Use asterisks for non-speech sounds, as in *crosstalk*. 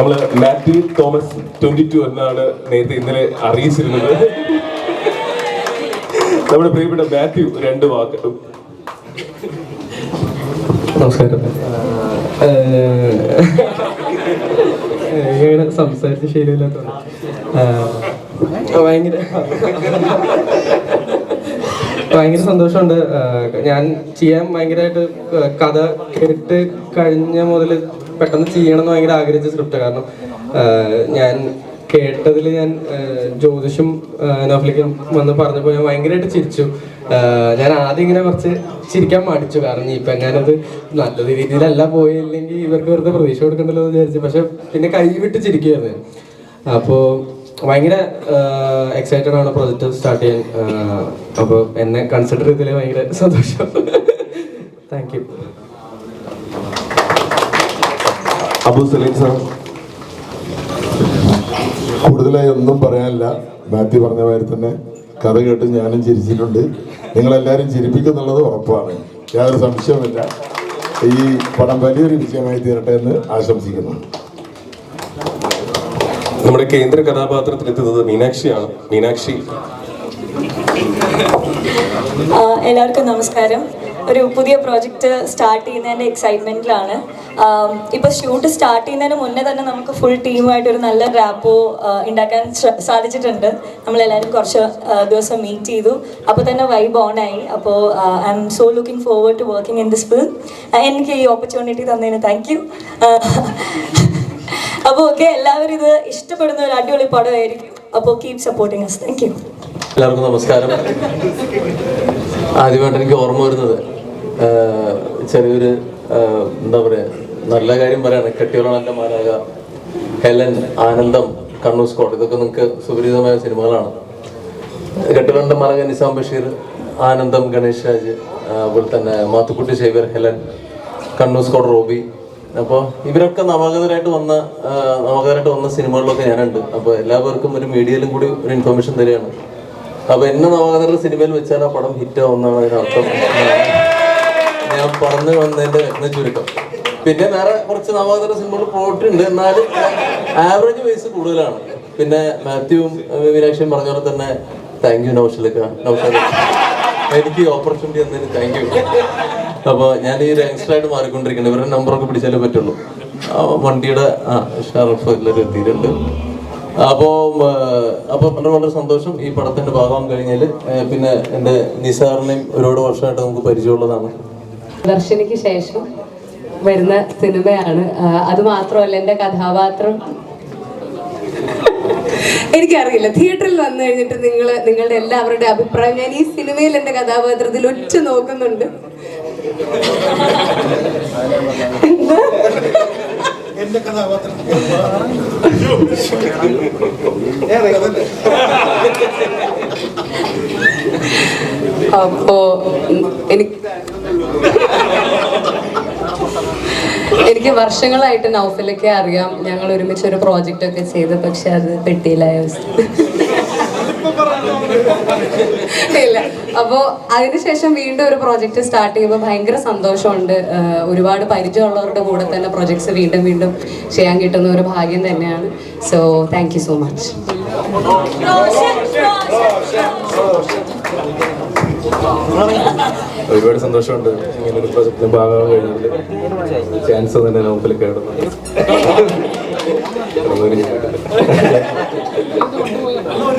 നമ്മൾ Mathew Thomas twenty two എന്നാണ് നേരത്തെ ഇന്നലെ അറിയിച്ചിരുന്നത്. നമ്മുടെ പ്രിയപ്പെട്ട മാത്യു രണ്ട് വാക്ക് നമസ്കാരം. ഇങ്ങനെ സംസാരിച്ച ശരിയില്ലാത്തത് ഭയങ്കര ഭയങ്കര സന്തോഷമുണ്ട്. ഞാൻ ചെയ്യാൻ ഭയങ്കരമായിട്ട് കഥ കേട്ട് കഴിഞ്ഞ മുതൽ പെട്ടെന്ന് ചെയ്യണം എന്ന് ഭയങ്കര ആഗ്രഹിച്ച സ്ക്രിപ്റ്റ് കാരണം ഞാൻ കേട്ടതിൽ ഞാൻ ജ്യോതിഷും നഫ്ലിക്കും വന്ന് പറഞ്ഞപ്പോൾ ഞാൻ ഭയങ്കരമായിട്ട് ചിരിച്ചു. ഞാൻ ആദ്യം ഇങ്ങനെ കുറച്ച് ചിരിക്കാൻ മടിച്ചു. കാരണം ഇപ്പം ഞാനത് നല്ല രീതിയിലല്ല പോയില്ലെങ്കിൽ ഇവർക്ക് വെറുതെ പ്രതീക്ഷ കൊടുക്കണ്ടല്ലോ എന്ന് വിചാരിച്ചു. പക്ഷെ പിന്നെ കൈവിട്ട് ചിരിക്കുകയായിരുന്നു അപ്പോൾ അപ്പോ ഭയങ്കര എക്സൈറ്റഡ് ആണ് പ്രൊജക്ട് സ്റ്റാർട്ട് ചെയ്യാൻ. അപ്പോൾ എന്നെ കൺസിഡർ ചെയ്തതിൽ ഭയങ്കര സന്തോഷം. *laughs* Thank you Abu Saleem sir. കൂടുതലായി ഒന്നും പറയാനില്ല. മാത്യു പറഞ്ഞ മാതിരി തന്നെ കഥ കേട്ട് ഞാനും ചിരിച്ചിട്ടുണ്ട്. നിങ്ങളെല്ലാവരും ചിരിപ്പിക്കുന്നുള്ളത് ഉറപ്പാണ്. യാതൊരു സംശയവുമില്ല. ഈ പടം വലിയൊരു വിജയമായി തീരട്ടെ എന്ന് ആശംസിക്കുന്നു. നമ്മുടെ കേന്ദ്ര കഥാപാത്രത്തിൽ കഥാപാത്രത്തിലെത്തുന്നത് മീനാക്ഷിയാണ്. മീനാക്ഷി. ആ, എല്ലാവർക്കും നമസ്കാരം. ഒരു പുതിയ പ്രോജക്റ്റ് സ്റ്റാർട്ട് ചെയ്യുന്നതിന്റെ എക്സൈറ്റ്മെന്റിലാണ് ഇപ്പോൾ ഷൂട്ട് സ്റ്റാർട്ട് ചെയ്യുന്നതിന് മുന്നേ തന്നെ നമുക്ക് ഫുൾ ടീമായിട്ട് ഒരു നല്ല റാപ്പോ ഉണ്ടാക്കാൻ സാധിച്ചിട്ടുണ്ട്. നമ്മളെല്ലാവരും കുറച്ച് ദിവസം മീറ്റ് ചെയ്തു. അപ്പോൾ തന്നെ വൈബ് ഓൺ ആയി. അപ്പോൾ I'm so looking forward to working in this film എനിക്ക് ഈ ഓപ്പർച്യൂണിറ്റി തന്നതിന് താങ്ക് യു അപ്പോൾ ഓക്കെ എല്ലാവരും ഇത് ഇഷ്ടപ്പെടുന്ന ഒരു അടിപൊളി പടമായിരിക്കും. അപ്പോൾ keep supporting us thank you എല്ലാവർക്കും നമസ്കാരം. ആദ്യമായിട്ട് എനിക്ക് ഓർമ്മ വരുന്നത്. ചെറിയൊരു എന്താ പറയുക നല്ല കാര്യം പറയാണ് കെട്ടിയോളം മാനക ഹെലൻ ആനന്ദം കണ്ണൂർ സ്കോട്ട്. ഇതൊക്കെ നിങ്ങൾക്ക് സുപരിചിതമായ സിനിമകളാണ്. കെട്ടിയോളന്റെ മാലാക നിസാം ബഷീർ ആനന്ദം ഗണേഷ് രാജ് അതുപോലെ തന്നെ മാത്തുക്കുട്ടി സേവ്യർ ഹെലൻ കണ്ണൂർ സ്കോട്ട് റോബി. അപ്പോൾ ഇവരൊക്കെ നവാഗതരായിട്ട് വന്ന നവാഗതരായിട്ട് വന്ന സിനിമകളിലൊക്കെ ഞാനുണ്ട്. അപ്പോൾ എല്ലാവർക്കും ഒരു മീഡിയയിലും കൂടി ഒരു ഇൻഫർമേഷൻ തരികയാണ്. അപ്പോൾ എന്നെ നവാഗതരുടെ സിനിമയിൽ വെച്ചാൽ ആ പടം ഹിറ്റ് ആവുന്നതാണ് അതിനർത്ഥം. പറഞ്ഞു വന്നതിന്റെ ചുരുക്കം. പിന്നെ വേറെ കുറച്ച് നവാതര സിനിമകൾ പോയിട്ടുണ്ട്. എന്നാലും ആവറേജ് വയസ്സ് കൂടുതലാണ്. പിന്നെ മാത്യുവും മീനാക്ഷിയും പറഞ്ഞ പോലെ തന്നെ താങ്ക് യു നൗഷലക്ക നൗഷല എനിക്ക് ഓപ്പർച്യൂണിറ്റി തന്നതിന് താങ്ക് യു അപ്പൊ ഞാൻ ഈ യങ്സ്റ്ററായിട്ട് മാറിക്കൊണ്ടിരിക്കുന്നത് ഇവരുടെ നമ്പറൊക്കെ പിടിച്ചാലേ പറ്റുള്ളൂ. വണ്ടിയുടെ ഷറഫ് എല്ലാവരും എത്തിയിട്ടുണ്ട്. അപ്പോ അപ്പൊ വളരെ വളരെ സന്തോഷം. ഈ പടത്തിന്റെ ഭാഗം കഴിഞ്ഞാൽ പിന്നെ എന്റെ നിസാറിനെയും ഒരുപാട് വർഷമായിട്ട് നമുക്ക് പരിചയമുള്ളതാണ്. ദർശനിക്ക് ശേഷം വരുന്ന സിനിമയാണ്. അത് മാത്രമല്ല എന്റെ കഥാപാത്രം. എനിക്കറിയില്ല തിയേറ്ററിൽ വന്നു കഴിഞ്ഞിട്ട് നിങ്ങൾ നിങ്ങളുടെ എല്ലാവരുടെ അഭിപ്രായം ഞാൻ ഈ സിനിമയിൽ എന്റെ കഥാപാത്രത്തിൽ ഒറ്റ നോക്കുന്നുണ്ട്. അപ്പോ എനിക്ക് എനിക്ക് വർഷങ്ങളായിട്ട് നൗഫലൊക്കെ അറിയാം. ഞങ്ങൾ ഒരുമിച്ച് ഒരു പ്രോജക്റ്റ് ഒക്കെ ചെയ്ത്. പക്ഷെ അത് പെട്ടിയിലായ അവസ്ഥ. ഇല്ല. അപ്പോ അതിനുശേഷം വീണ്ടും ഒരു പ്രോജക്റ്റ് സ്റ്റാർട്ട് ചെയ്യുമ്പോൾ ഭയങ്കര സന്തോഷമുണ്ട്. ഒരുപാട് പരിചയമുള്ളവരുടെ കൂടെ തന്നെ പ്രോജക്ട്സ് വീണ്ടും വീണ്ടും ചെയ്യാൻ കിട്ടുന്ന ഒരു ഭാഗ്യം തന്നെയാണ്. സോ താങ്ക് സോ മച്ച് ഒരുപാട് സന്തോഷമുണ്ട്. ഇങ്ങനെ ഒരു പ്രൊജക്റ്റിന് ഭാഗമാകാൻ കഴിഞ്ഞതിൽ ചാൻസ് തന്നെ നോപ്പിൽ കയറുന്നു *laughs*